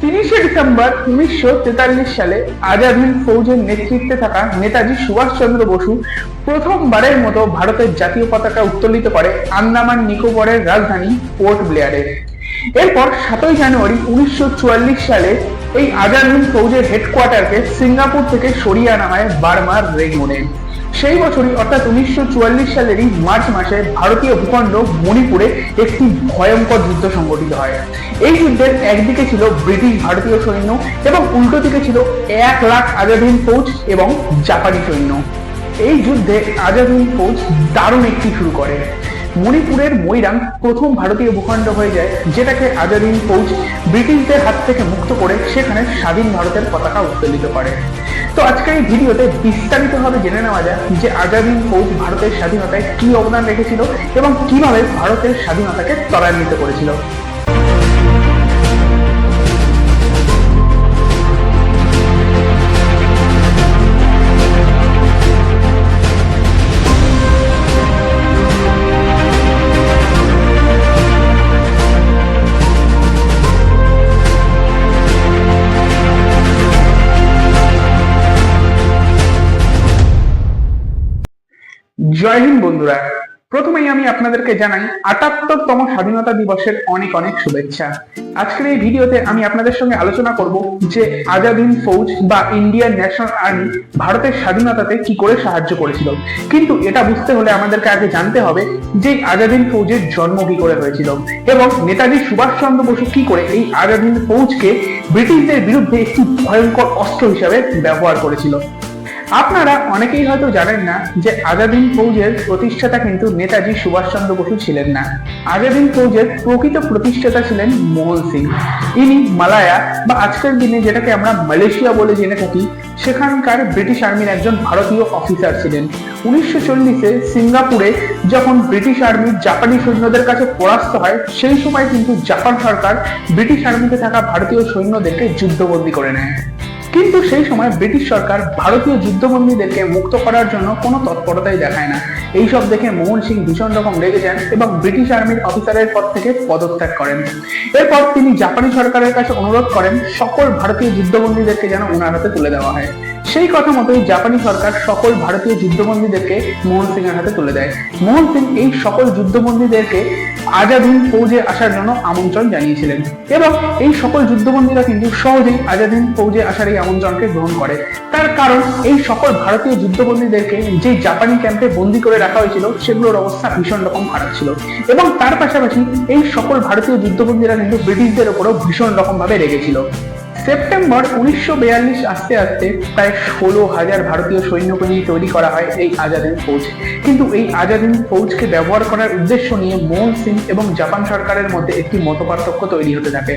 তিরিশে ডিসেম্বর উনিশশো তেতাল্লিশ সালে আজাদ হিন্দ ফৌজের নেতৃত্বে থাকা নেতাজি সুভাষচন্দ্র বসু প্রথমবারের মতো ভারতের জাতীয় পতাকা উত্তোলিত করে আন্দামান নিকোবরের রাজধানী পোর্ট ব্লেয়ারে। এরপর সাতই জানুয়ারি উনিশশো চুয়াল্লিশ সালে এই আজাদ হিন্দ ফৌজের হেডকোয়ার্টারকে সিঙ্গাপুর থেকে সরিয়ে আনা হয় বার্মার রেগমনে সেই বছরই, অর্থাৎ উনিশশো চুয়াল্লিশ সালেরই মার্চ মাসে ভারতীয় ভূখণ্ড মণিপুরে একটি ভয়ঙ্কর যুদ্ধ সংঘটিত হয়। এই যুদ্ধের একদিকে ছিল ব্রিটিশ ভারতীয় সৈন্য এবং উল্টো দিকে ছিল এক লাখ আজাদিন ফৌজ এবং জাপানি সৈন্য। এই যুদ্ধে আজাদিন ফৌজ দারুণ একটি শুরু করে। মণিপুরের মৈরাং প্রথম ভারতীয় ভূখণ্ড হয়ে যায়, যেটাকে আজাদিন ফৌজ ব্রিটিশদের হাত থেকে মুক্ত করে সেখানে স্বাধীন ভারতের পতাকা উত্তোলিত করে। তো আজকের এই ভিডিওতে বিস্তারিতভাবে জেনে নেওয়া যায় যে আজাদিন ফৌজ ভারতের স্বাধীনতায় কি অবদান রেখেছিল এবং কীভাবে ভারতের স্বাধীনতাকে ত্বরান্বিত করেছিল। বন্ধুরা, প্রথমেই আমি আপনাদেরকে জানাই আটাত্তরতম স্বাধীনতা দিবসের অনেক অনেক শুভেচ্ছা। আজকের এই ভিডিওতে আমি আপনাদের সঙ্গে আলোচনা করব যে আজাদ হিন্দ ফৌজ বা ইন্ডিয়ান ন্যাশনাল আর্মি ভারতের স্বাধীনতাতে কি করে সাহায্য করেছিল। কিন্তু এটা বুঝতে হলে আমাদেরকে আগে জানতে হবে যে এই আজাদ হিন্দ ফৌজের জন্ম কি করে হয়েছিল এবং নেতাজি সুভাষচন্দ্র বসু কি করে এই আজাদ হিন্দ ফৌজকে ব্রিটিশদের বিরুদ্ধে একটি ভয়ঙ্কর অস্ত্র হিসাবে ব্যবহার করেছিল। আপনারা অনেকেই হয়তো জানেন না যে আজাদিন ফৌজের প্রতিষ্ঠাতা কিন্তু নেতাজি সুভাষচন্দ্র বসু ছিলেন না। আজাদিন ফৌজের প্রকৃত প্রতিষ্ঠাতা ছিলেন মোহন সিং। ইনি মালায়া বা আজকের দিনে যেটাকে আমরা মালয়েশিয়া বলে জেনে থাকি, সেখানকার ব্রিটিশ আর্মির একজন ভারতীয় অফিসার ছিলেন। উনিশশো চল্লিশে সিঙ্গাপুরে যখন ব্রিটিশ আর্মি জাপানি সৈন্যদের কাছে পরাস্ত হয়, সেই সময় কিন্তু জাপান সরকার ব্রিটিশ আর্মিতে থাকা ভারতীয় সৈন্যদেরকে যুদ্ধবন্দী করে নেয়। কিন্তু সেই সময় ব্রিটিশ সরকার ভারতীয় যুদ্ধবন্দীদেরকে মুক্ত করার জন্য কোনো তৎপরতাই দেখায় না। এইসব দেখে মোহন সিং ভীষণ রকম রেগে যান এবং ব্রিটিশ আর্মির অফিসারের পদ থেকে পদত্যাগ করেন। এরপর তিনি জাপানি সরকারের কাছে অনুরোধ করেন সকল ভারতীয় যুদ্ধবন্দীদেরকে যেন ওনার হাতে তুলে দেওয়া হয়। সেই কথা মতোই জাপানি সরকার সকল ভারতীয় যুদ্ধবন্দীদেরকে মোহন সিং এর হাতে তুলে দেয়। মোহন সিং এই সকল যুদ্ধবন্দীদেরকে আজাদ হিন্দ ফৌজে আসার জন্য আমন্ত্রণ জানিয়েছিলেন এবং এই সকল যুদ্ধবন্দীরা কিন্তু সহজেই আজাদ হিন্দ ফৌজে আসার এই আমন্ত্রণকে গ্রহণ করে। তার কারণ এই সকল ভারতীয় যুদ্ধবন্দীদেরকে যে জাপানি ক্যাম্পে বন্দী করে রাখা হয়েছিল, সেগুলোর অবস্থা ভীষণ রকম খারাপ ছিল এবং তার পাশাপাশি এই সকল ভারতীয় যুদ্ধবন্দীরা কিন্তু ব্রিটিশদের উপরও ভীষণ রকম ভাবে রেগেছিল। সেপ্টেম্বর উনিশশো আসতে আসতে প্রায় ষোলো হাজার ভারতীয় সৈন্যকে নিয়ে তৈরি করা হয় এই আজাদ হিন্দ ফৌজ। কিন্তু এই আজাদ হিন্দ ফৌজকে ব্যবহার করার উদ্দেশ্য নিয়ে মোহন সিং এবং জাপান সরকারের মধ্যে একটি মতপার্থক্য তৈরি হতে থাকে।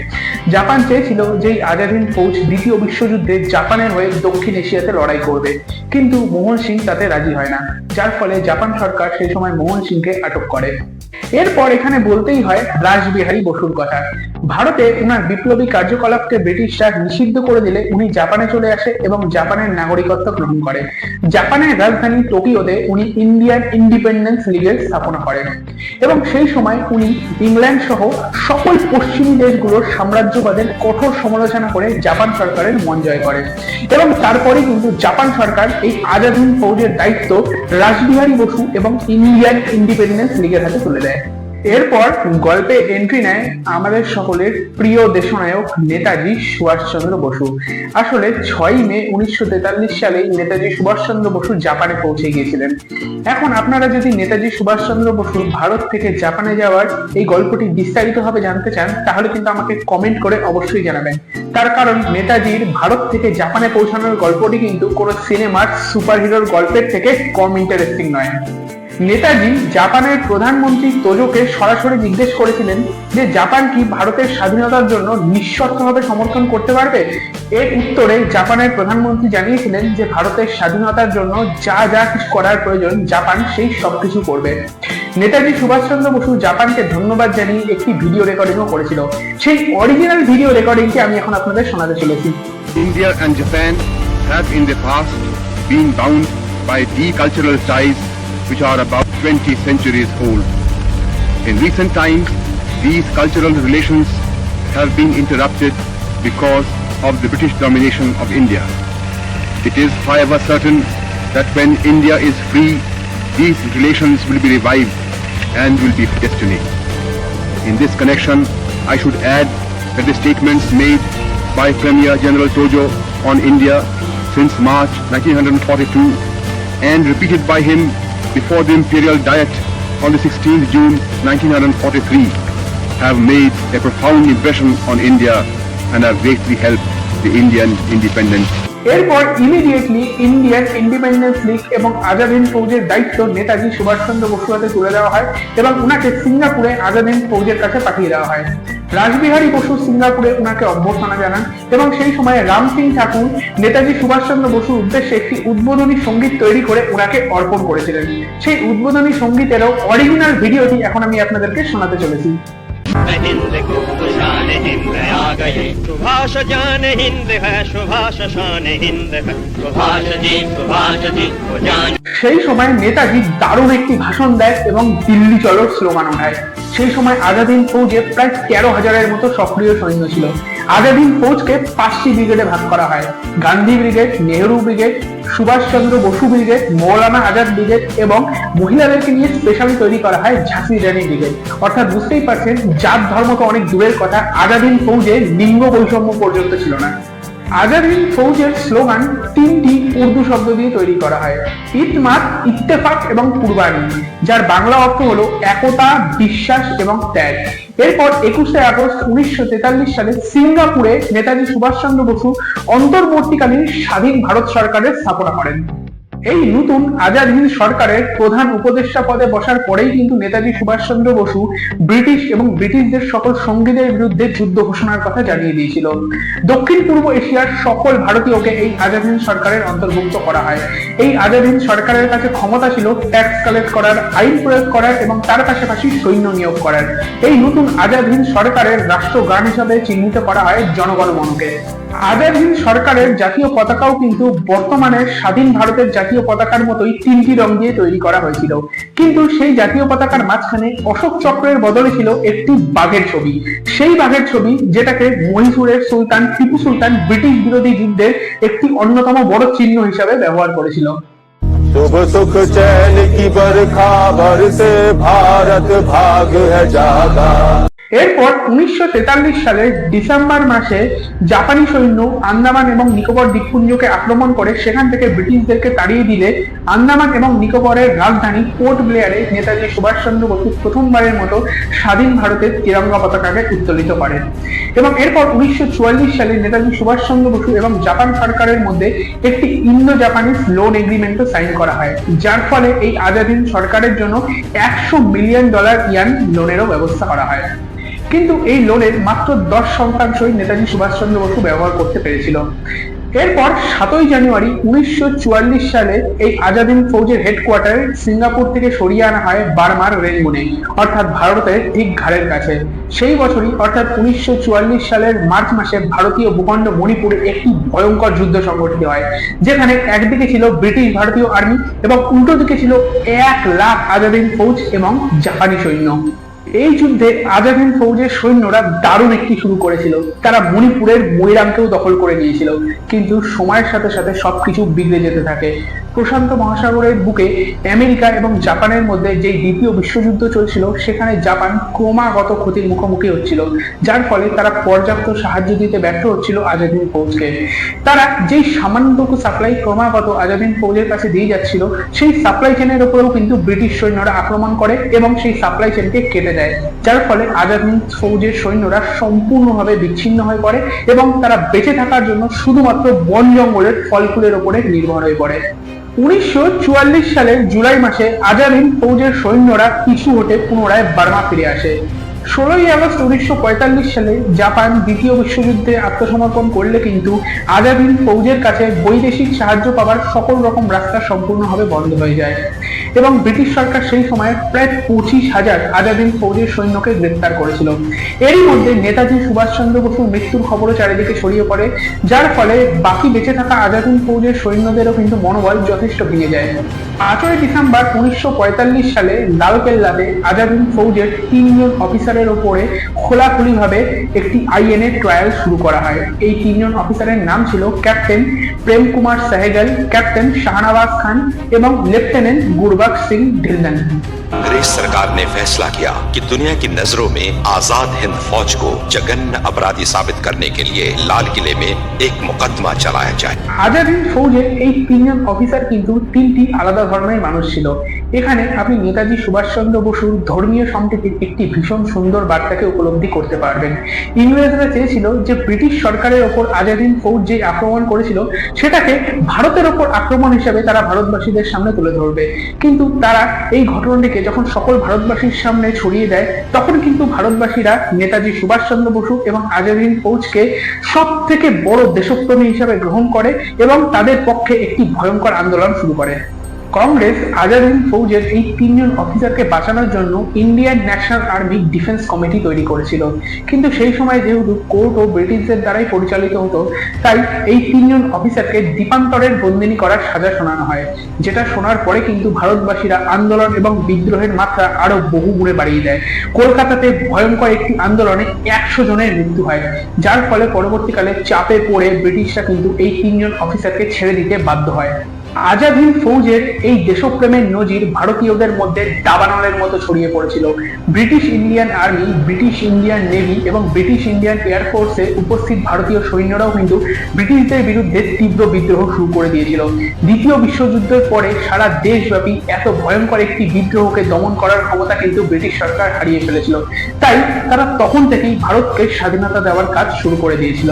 জাপান চেয়েছিল যে এই আজাদ ফৌজ দ্বিতীয় বিশ্বযুদ্ধে জাপানের হয়ে দক্ষিণ এশিয়াতে লড়াই করবে। কিন্তু মোহন সিং তাতে রাজি হয় না। যার ফলে জাপান সরকার সেই সময় মোহন সিংকে আটক করে। এরপর এখানে বলতেই হয় রাসবিহারী বসুর কথা। ভারতে উনার বিপ্লবী কার্যকলাপকে ব্রিটিশরা নিষিদ্ধ করে দিলে উনি জাপানে চলে আসে এবং জাপানের নাগরিকত্ব গ্রহণ করে। জাপানের রাজধানী টোকিওতে উনি ইন্ডিয়ান ইন্ডিপেন্ডেন্স লিগের স্থাপনা করেন এবং সেই সময় উনি ইংল্যান্ড সহ সকল পশ্চিমী দেশগুলোর সাম্রাজ্যবাদের কঠোর সমালোচনা করে জাপান সরকারের মন জয় করে। এবং তারপরে কিন্তু জাপান সরকার এই আজাদ ফৌজের দায়িত্ব রাসবিহারী বসু এবং ইন্ডিয়ান ইন্ডিপেন্ডেন্স লিগের হাতে তুলে দেয়। এরপর গল্পে এন্ট্রি নেয় আমাদের সকলের প্রিয় দেশনায়ক নেতাজি সুভাষচন্দ্র বসু। আসলে ছয়ই মে উনিশশো তেতাল্লিশ সালে নেতাজি সুভাষচন্দ্র বসু জাপানে পৌঁছে গিয়েছিলেন। এখন আপনারা যদি নেতাজি সুভাষচন্দ্র বসু ভারত থেকে জাপানে যাওয়ার এই গল্পটি বিস্তারিতভাবে জানতে চান, তাহলে কিন্তু আমাকে কমেন্ট করে অবশ্যই জানাবেন। তার কারণ নেতাজির ভারত থেকে জাপানে পৌঁছানোর গল্পটি কিন্তু কোনো সিনেমার সুপারহিরোর গল্পের থেকে কম ইন্টারেস্টিং নয়। নেতাজি জাপানের প্রধানমন্ত্রী তোজোকে সরাসরি জিজ্ঞেস করেছিলেন যে জাপান কি ভারতের স্বাধীনতার জন্য নিঃশর্তভাবে সমর্থন করতে পারবে? এর উত্তরে জাপানের প্রধানমন্ত্রী জানিয়েছিলেন যে ভারতের স্বাধীনতার জন্য যা যা কিছু করার প্রয়োজন, জাপান সেই সব কিছু করবে। নেতাজি সুভাষচন্দ্র বসু জাপানকে ধন্যবাদ জানিয়ে একটি ভিডিও রেকর্ডিংও করেছিল। সেই অরিজিনাল ভিডিও রেকর্ডিংটি আমি এখন আপনাদের শোনাতে চলেছি। India and Japan have in the past been bound by deep cultural ties which are about 20 centuries old. In recent times, these cultural relations have been interrupted because of the British domination of India. It is, however, certain that when India is free, these relations will be revived and will be destiny. In this connection, I should add that the statements made by Premier General Tojo on India since March 1942 and repeated by him before the Imperial Diet on the 16th June 1943 have made a profound impression on India and have greatly helped the Indian independence. এরপর immediately Indian independence league এবং আজাদ হিন্দ ফৌজের দায়িত্ব নেতাজি সুভাষচন্দ্র বসুর হাতে তুলে দেওয়া হয় এবং উনাকে সিঙ্গাপুরে আজাদ হিন্দ ফৌজের কাছে পাঠিয়ে দেওয়া হয় রাসবিহারী বসু সিঙ্গাপুরে উনাকে অভ্যর্থনা জানান এবং সেই সময় রাম সিং ঠাকুর নেতাজি সুভাষচন্দ্র বসুর উদ্দেশ্যে একটি উদ্বোধনী সঙ্গীত তৈরি করে ওনাকে অর্পণ করেছিলেন সেই উদ্বোধনী সঙ্গীতেরও অরিজিনাল ভিডিওটি এখন আমি আপনাদেরকে শোনাতে চলেছি हिंद को शान हिंद आ गए सुभाष जान हिंद है सुभाष शान हिंद है सुभाष जी सुभाष जी को जान সেই সময় নেতাজি দারুণ একটি ভাষণ দেয় এবং দিল্লি চলো স্লোগান ওঠায় সেই সময় আজাদিন ফৌজে প্রায় তেরো হাজারের মতো সক্রিয় সৈন্য ছিল। আজাদিন ফৌজকে পাঁচটি ব্রিগেডে ভাগ করা হয়। Gandhi brigade, Nehru brigade, Subhashchandra Basu brigade, Maulana Azad brigade এবং মহিলাদেরকে নিয়ে স্পেশালি তৈরি করা হয় ঝাঁসি রানী ব্রিগেড। অর্থাৎ বুঝতেই পারছেন, জাত ধর্ম তো অনেক দূরের কথা, আজাদিন ফৌজে লিঙ্গ বৈষম্য পর্যন্ত ছিল না। আজাদ হিন্দ ফৌজের স্লোগান তিনটি উর্দু শব্দ দিয়ে তৈরি করা হয়। ইতমাত ইত্তেফাক এবং কুরবানি, যার বাংলা অর্থ হলো একতা, বিশ্বাস এবং ত্যাগ। এরপর একুশে আগস্ট উনিশশো তেতাল্লিশ সালে সিঙ্গাপুরে নেতাজি সুভাষচন্দ্র বসু অন্তর্বর্তীকালীন স্বাধীন ভারত সরকারের স্থাপনা করেন। এই নতুন আজাদ হিন্দ সরকারের প্রধান উপদেষ্টা পদে বসার পরেই কিন্তু নেতাজি সুভাষচন্দ্র বসু ব্রিটিশ এবং ব্রিটিশদের সকল সঙ্গীদের বিরুদ্ধে যুদ্ধ ঘোষণার কথা জানিয়ে দিয়েছিল। দক্ষিণ পূর্ব এশিয়ার সকল ভারতীয়কে এই আজাদ হিন্দ সরকারের অন্তর্ভুক্ত করা হয়। এই আজাদ হিন্দ সরকারের কাছে ক্ষমতা ছিল ট্যাক্স কালেক্ট করার, আইন প্রয়োগ করার এবং তার পাশাপাশি সৈন্য নিয়োগ করার। এই নতুন আজাদ হিন্দ সরকারের রাষ্ট্রগান হিসাবে চিহ্নিত করা হয় জনগণ মনকে। আজাদ হিন্দ সরকারের জাতীয় পতাকাও কিন্তু বর্তমানে স্বাধীন ভারতের জাতীয় পতাকার মতোই তিনটি রং দিয়ে তৈরি করা হয়েছিল কিন্তু সেই জাতীয় পতাকার মাঝখানে অশোক চক্রের বদলে ছিল একটি বাঘের ছবি সেই বাঘের ছবি যেটাকে মহীশূরের সুলতান টিপু সুলতান ব্রিটিশ বিরোধী যুদ্ধের একটি অন্যতম বড় চিহ্ন হিসাবে ব্যবহার করেছিল शुभ सुख चैन की बरखा बरसे भारत भाग है जागा এরপর উনিশশো সালের ডিসেম্বর মাসে জাপানি সৈন্য আন্দামান এবং নিকোবর দ্বীপপুঞ্জকে আক্রমণ করে সেখান থেকে ব্রিটিশদেরকে তাড়িয়ে দিলে আন্দামান এবং নিকোবরের রাজধানী পোর্ট ব্লেয়ারে নেতাজি সুভাষচন্দ্র বসু প্রথমবারের মতো স্বাধীন ভারতের তিরঙ্গা পতাকাকে উত্তোলিত করেন এবং এরপর উনিশশো চুয়াল্লিশ সালে নেতাজি সুভাষচন্দ্র বসু এবং জাপান সরকারের মধ্যে একটি ইন্দো জাপানিজ লোন এগ্রিমেন্টও সাইন করা হয়, যার ফলে এই আজাদিন সরকারের জন্য একশো মিলিয়ন ডলার ইয়ান লোনেরও ব্যবস্থা করা হয়। কিন্তু এই লোনের মাত্র দশ শতাংশই নেতাজি সুভাষচন্দ্র বসু ব্যবহার করতে পেরেছিল। এরপর সাতই জানুয়ারি উনিশশো চুয়াল্লিশ সালে এই আজাদিন ফৌজের হেডকোয়ার্টার সিঙ্গাপুর থেকে সরিয়ে আনা হয় বার্মার রেঙ্গুনে অর্থাৎ ভারতের ঠিক ঘাড়ের কাছে। সেই বছরই, অর্থাৎ উনিশশো চুয়াল্লিশ সালের মার্চ মাসে ভারতীয় ভূখণ্ড মণিপুরে একটি ভয়ঙ্কর যুদ্ধ সংঘটিত হয়, যেখানে একদিকে ছিল ব্রিটিশ ভারতীয় আর্মি এবং উল্টো দিকে ছিল এক লাখ আজাদিন ফৌজ এবং জাপানি সৈন্য। এই যুদ্ধে আজাদিন ফৌজের সৈন্যরা দারুণ একটি শুরু করেছিল। তারা মণিপুরের মৈরামকেও দখল করে নিয়েছিল। কিন্তু সময়ের সাথে সাথে সবকিছু বিগড়ে যেতে থাকে। প্রশান্ত মহাসাগরের বুকে আমেরিকা এবং জাপানের মধ্যে যে দ্বিতীয় বিশ্বযুদ্ধ চলছিল, সেখানে জাপান ক্রমাগত ক্ষতির মুখোমুখি হচ্ছিল, যার ফলে তারা পর্যাপ্ত সাহায্য দিতে ব্যর্থ হচ্ছিল আজাদিন ফৌজকে। তারা যেই সামান্যটুকু সাপ্লাই ক্রমাগত আজাদিন ফৌজের কাছে দিয়ে যাচ্ছিল, সেই সাপ্লাই চেনের উপরেও কিন্তু ব্রিটিশ সৈন্যরা আক্রমণ করে এবং সেই সাপ্লাই চেনকে কেটে দেয়, যার ফলে আজাদিন ফৌজের সৈন্যরা সম্পূর্ণভাবে বিচ্ছিন্ন হয়ে পড়ে এবং তারা বেঁচে থাকার জন্য শুধুমাত্র বন জঙ্গলের ফল ফুলের উপরে নির্ভর হয়ে পড়ে। উনিশশো সালের জুলাই মাসে আজাদ হিন্দ ফৌজের সৈন্যরা পিছু হটে পুনরায় বার্মা ফিরে আসে। ষোলোই আগস্ট উনিশশো পঁয়তাল্লিশ সালে জাপান দ্বিতীয় বিশ্বযুদ্ধে আত্মসমর্পণ করলে কিন্তু আজাদ হিন্দ ফৌজের কাছে বৈদেশিক সাহায্য পাওয়ার সকল রকম রাস্তা সম্পূর্ণভাবে বন্ধ হয়ে যায়। এবং ব্রিটিশ সরকার সেই সময় প্রায় পঁচিশ হাজার আজাদ হিন্দ ফৌজের সৈন্যকে গ্রেপ্তার করেছিল। এরই মধ্যে নেতাজি সুভাষচন্দ্র বসুর মৃত্যুর খবরও চারিদিকে ছড়িয়ে পড়ে, যার ফলে বাকি বেঁচে থাকা আজাদ হিন্দ ফৌজের সৈন্যদেরও কিন্তু মনোবল যথেষ্ট ভেঙে যায়। পাঁচই ডিসেম্বর উনিশশো পঁয়তাল্লিশ সালে লালকেল্লাতে আজাদ হিন্দ ফৌজের তিনজন অফিসারের ওপরে খোলাখুলিভাবে একটি আইএনএ ট্রায়াল শুরু করা হয়। এই তিনজন অফিসারের নাম ছিল ক্যাপ্টেন প্রেম কুমার সাহেগল, ক্যাপ্টেন শাহনवाज খান এবং লেফটেন্যান্ট गुरबख्श सिंह ढिल्लन। अंग्रेज़ सरकार ने फैसला किया कि दुनिया की नज़रों में आज़ाद हिंद फौज को जघन्य अपराधी साबित करने के लिए लाल किले में एक मुकदमा चलाया जाए আজাদ হিন্দ ফৌজের এই তিনজন অফিসার কিন্তু তিনটি আলাদা ধর্মের মানুষ ছিল এখানে আপনি নেতাজি সুভাষচন্দ্র বসুর ধর্মীয় সম্প্রীতির একটি ভীষণ সুন্দর বার্তাকে উপলব্ধি করতে পারবেন ইংরেজরা চেয়েছিল যে ব্রিটিশ সরকারের ওপর আজাদ হিন্দ ফৌজ যে আক্রমণ করেছিল সেটাকে ভারতের ওপর আক্রমণ হিসেবে তারা ভারতবাসীদের সামনে তুলে ধরবে কিন্তু তারা এই ঘটনাটিকে যখন সকল ভারতবাসীর সামনে ছড়িয়ে দেয় তখন কিন্তু ভারতবাসীরা নেতাজি সুভাষচন্দ্র বসু এবং আজাদ হিন্দ ফৌজকে সব থেকে বড় দেশপ্রেমী হিসাবে গ্রহণ করে এবং তাদের পক্ষে একটি ভয়ঙ্কর আন্দোলন শুরু করে। কংগ্রেস আজাদ হিন্দ ফৌজের এই তিনজন অফিসারকে বাঁচানোর জন্য Indian national army defence committee তৈরি করেছিল। কিন্তু সেই সময় যেহেতু কোর্ট ও ব্রিটিশদের দ্বারাই পরিচালিত হতো, তাই এই তিনজন অফিসারকে দ্বীপান্তরের বন্দিনী করার সাজা শোনানো হয়। যেটা শোনার পরে কিন্তু ভারতবাসীরা আন্দোলন এবং বিদ্রোহের মাত্রা আরও বহু গুণে বাড়িয়ে দেয়। কলকাতাতে ভয়ঙ্কর একটি আন্দোলনে একশো জনের মৃত্যু হয়, যার ফলে পরবর্তীকালে চাপে পড়ে ব্রিটিশরা কিন্তু এই তিনজন অফিসারকে ছেড়ে দিতে বাধ্য হয়। আজাদ হিন্দ ফৌজের এই দেশপ্রেমের নজির ভারতীয়দের মধ্যে দাবানলের মতো ছড়িয়ে পড়েছিল। British Indian army, British Indian navy এবং ব্রিটিশ ইন্ডিয়ান এয়ারফোর্সে উপস্থিত ভারতীয় সৈন্যরাও কিন্তু ব্রিটিশদের বিরুদ্ধে তীব্র বিদ্রোহ শুরু করে দিয়েছিল। দ্বিতীয় বিশ্বযুদ্ধের পরে সারা দেশব্যাপী এত ভয়ঙ্কর একটি বিদ্রোহকে দমন করার ক্ষমতা কিন্তু ব্রিটিশ সরকার হারিয়ে ফেলেছিল। তাই তারা তখন থেকেই ভারতকে স্বাধীনতা দেওয়ার কাজ শুরু করে দিয়েছিল।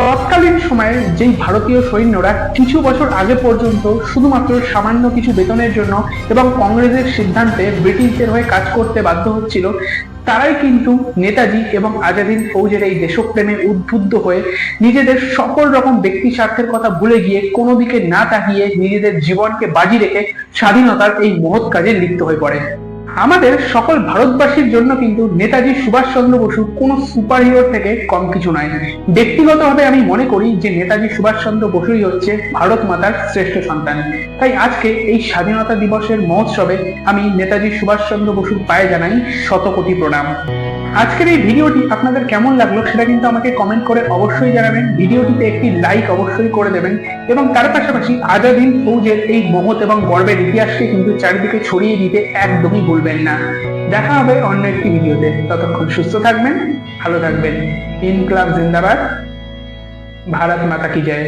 তৎকালীন সময়ে যেই ভারতীয় সৈন্যরা কিছু বছর আগে পর্যন্ত শুধুমাত্র সামান্য কিছু বেতনের জন্য এবং কংগ্রেসের সিদ্ধান্তে ব্রিটিশদের হয়ে কাজ করতে বাধ্য হচ্ছিল, তারাই কিন্তু নেতাজি এবং আজাদিন ফৌজের এই দেশপ্রেমে উদ্বুদ্ধ হয়ে নিজেদের সকল রকম ব্যক্তি স্বার্থের কথা ভুলে গিয়ে কোনো দিকে না তাকিয়ে নিজেদের জীবনকে বাজি রেখে স্বাধীনতার এই মহৎ কাজে লিপ্ত হয়ে পড়ে। আমাদের সকল ভারতবাসীর জন্য কিন্তু নেতাজি সুভাষচন্দ্র বসু কোনো সুপার হিরোর থেকে কম কিছু নয় ব্যক্তিগতভাবে আমি মনে করি যে নেতাজি সুভাষচন্দ্র বসুই হচ্ছে ভারত মাতার শ্রেষ্ঠ সন্তান। তাই আজকে এই স্বাধীনতা দিবসের মহোৎসবে আমি নেতাজি সুভাষচন্দ্র বসুর পায়ে জানাই শত কোটি প্রণাম। আজকের এই ভিডিওটি আপনাদের কেমন লাগল সেটা কিন্তু আমাকে কমেন্ট করে অবশ্যই জানাবেন। ভিডিওটিতে একটি লাইক অবশ্যই করে দেবেন এবং তার পাশাপাশি আজাদিন ফৌজের এই মহৎ এবং গর্বের ইতিহাসকে কিন্তু চারিদিকে ছড়িয়ে দিতে একদমই ভুলবেন না। দেখা হবে অন্য একটি ভিডিওতে। ততক্ষণ সুস্থ থাকবেন, ভালো থাকবেন। ইনকলাব জিন্দাবাদ। ভারত মাতা কি জয়।